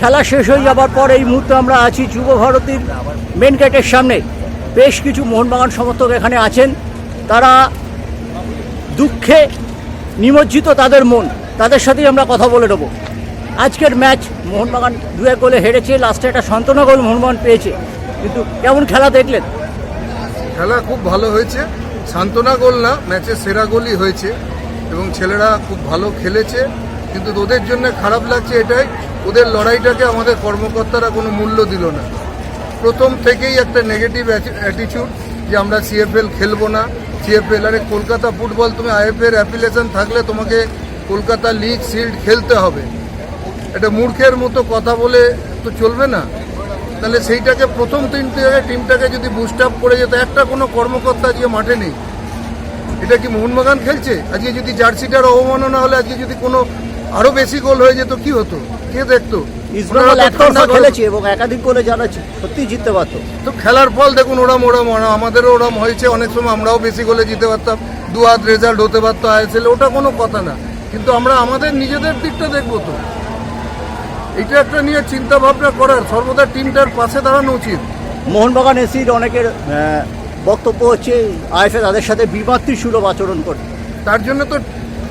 খেলা শেষ হয়ে যাবার পর এই মুহূর্তে আমরা আছি যুব ভারতীর মেন গেটের সামনে। বেশ কিছু মোহনবাগান সমর্থক এখানে আছেন। তারা দুঃখে নিমজ্জিত তাদের মন। তাদের সাথেই আমরা কথা বলে নেব। আজকের ম্যাচ মোহনবাগান দু এক গোলে হেরেছে লাস্টে একটা সান্ত্বনা গোল মোহনবাগান পেয়েছে। কিন্তু কেমন খেলা দেখলেন? খেলা খুব ভালো হয়েছে। সান্ত্বনা গোল না ম্যাচের সেরা গোলই হয়েছে। এবং ছেলেরা খুব ভালো খেলেছে। কিন্তু ওদের জন্য খারাপ লাগছে এটাই ওদের লড়াইটাকে আমাদের কর্মকর্তারা কোনো মূল্য দিল না। প্রথম থেকেই একটা নেগেটিভ অ্যাটিটিউড যে আমরা সিএফএল খেলব না। সিএফএল আরে কলকাতা ফুটবল তুমি আইএফএর অ্যাপ্লিকেশন থাকলে তোমাকে কলকাতা লিগ সিল্ড খেলতে হবে। এটা মূর্খের মতো কথা বলে তো চলবে না। তাহলে সেইটাকে প্রথম তিন থেকে টিমটাকে যদি বুস্ট আপ করে যেত, একটা কোনো কর্মকর্তা আজকে মাঠে নেই। এটা কি মোহনবাগান খেলছে? আজকে যদি জার্সিটার অবমাননা হলে, আজকে যদি কোনো আরও বেশি গোল হয়ে যেত কি হতো? কে দেখতো? খেলেছে এবং একাধিক গোলে জিততে পারতো তো খেলার ফল দেখুন ওরম ওরম আমাদেরও ওরম হয়েছে অনেক সময় আমরাও বেশি গোলে জিতে পারতাম দু হাত রেজাল্ট হতে পারতো আইএসএল ওটা কোনো কথা না। কিন্তু আমরা আমাদের নিজেদের দিকটা দেখব তো। এটা একটা নিয়ে চিন্তা ভাবনা করার সর্বদা টিমটার পাশে দাঁড়ানো উচিত। মোহনবাগান এসির অনেকের বক্তব্য হচ্ছে আইএফএ তাদের সাথে বিমাতৃ সুলভ আচরণ করে তার জন্য তো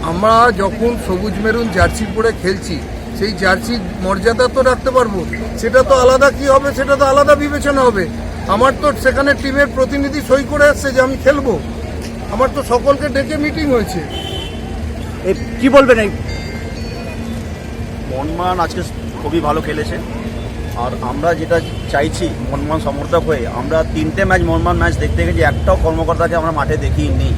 আমরা যখন সবুজ মেরুন জার্সি পরে খেলছি সেই জার্সি মর্যাদা তো রাখতে পারব। সেটা তো আলাদা কি হবে সেটা তো আলাদা বিবেচনা হবে। আমার তো সেখানে টিমের প্রতিনিধি সই করে আসছে যে আমি খেলব। আমার তো সকলকে ডেকে মিটিং হয়েছে। এ, কি বলবেন এই? মনমান আজকে খুবই ভালো খেলেছে। আর আমরা যেটা চাইছি মনমান সমর্থক হয়ে আমরা তিনটে ম্যাচ মনমান ম্যাচ দেখতে গেছি একটাও কর্মকর্তাকে আমরা মাঠে দেখিনি।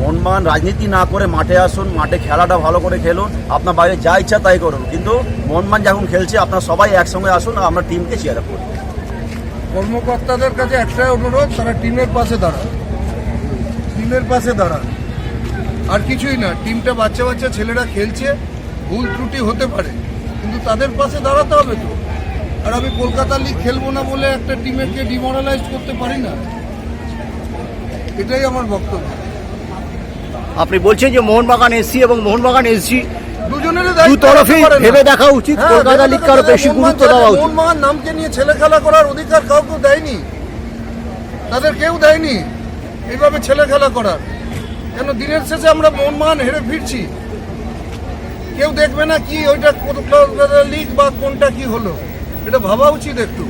মনমান রাজনীতি না করে মাঠে আসুন, মাঠে খেলাটা ভালো করে খেলুন, আপনার বাইরে যা ইচ্ছা তাই করুন। কিন্তু মনমান যখন খেলছে, আপনার সবাই একসঙ্গে আসুন আর আমরা টিমকে চেয়ার করুন কর্মকর্তাদের কাছে একটাই অনুরোধ, তারা টিমের পাশে দাঁড়ান। টিমের পাশে দাঁড়ান। আর কিছুই না টিমটা বাচ্চা বাচ্চা ছেলেরা খেলছে, ভুল ত্রুটি হতে পারে, কিন্তু তাদের পাশে দাঁড়াতে হবে তো। আর আমি কলকাতা লিগ খেলব না বলে একটা টিমেরকে ডিমোরালাইজ করতে পারি না। এটাই আমার বক্তব্য। আপনি বলছেন যে মোহনবাগান এসি এবং মোহনবাগান দু তরফেই। ভেবে দেখা উচিত হ্যাঁ, কলকাতা লিগকে আরও বেশি গুরুত্ব দেওয়া উচিত। মোহনবাগান নামকে নিয়ে ছেলে খেলা করার অধিকার কাউকে দেয়নি। তাদের কেউ দেয়নি এইভাবে ছেলে খেলা করার। কেন দিনের শেষে আমরা মোহনবাগান হেরে ফিরছি? কেউ দেখবে না কি ওইটা কলকাতা লিগ বা কোনটা কি হলো। এটা ভাবা উচিত একটু।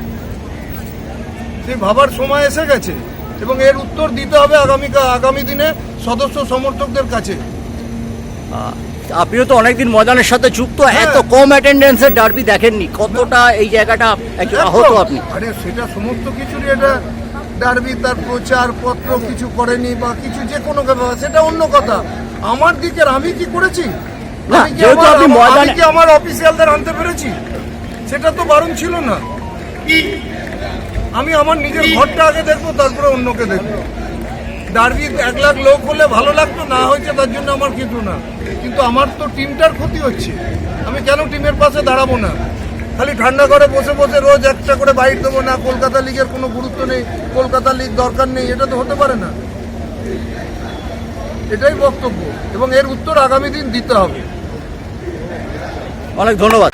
সেই ভাবার সময় এসে গেছে। এবং এর উত্তর দিতে হবে আগামী আগামী দিনে সদস্য সমর্থকদের কাছে। আপনিও তো অনেকদিন ময়দানের সাথে যুক্ত হ্যাঁ। এত কম অ্যাটেন্ডেন্সের ডার্বি দেখেননি। কতটা এই জায়গাটা একটু আহত আপনি? আরে সেটা সমস্ত কিছুরই এটা ডারবি তার প্রচার পত্র কিছু করেনি বা কিছু যে কোনো ব্যাপার সেটা অন্য কথা। আমার দিকের আমি কি করেছি? আমি কি আমার অফিসিয়ালদের আনতে পেরেছি? সেটা তো বারণ ছিল না। আমি আমার নিজের ঘরটা আগে দেখব, তারপরে অন্যকে দেখব। ডার্বি এক লাখ লোক হলে ভালো লাগতো, না হয়েছে তার জন্য আমার কিছু না। কিন্তু আমার তো টিমটার ক্ষতি হচ্ছে। আমি কেন টিমের পাশে দাঁড়াবো না? খালি ঠান্ডা করে বসে বসে রোজ একটা করে বাইট দেবো না, কলকাতা লিগের কোনো গুরুত্ব নেই, কলকাতা লিগ দরকার নেই, এটা তো হতে পারে না। এটাই বক্তব্য, এবং এর উত্তর আগামী দিন দিতে হবে। অনেক ধন্যবাদ।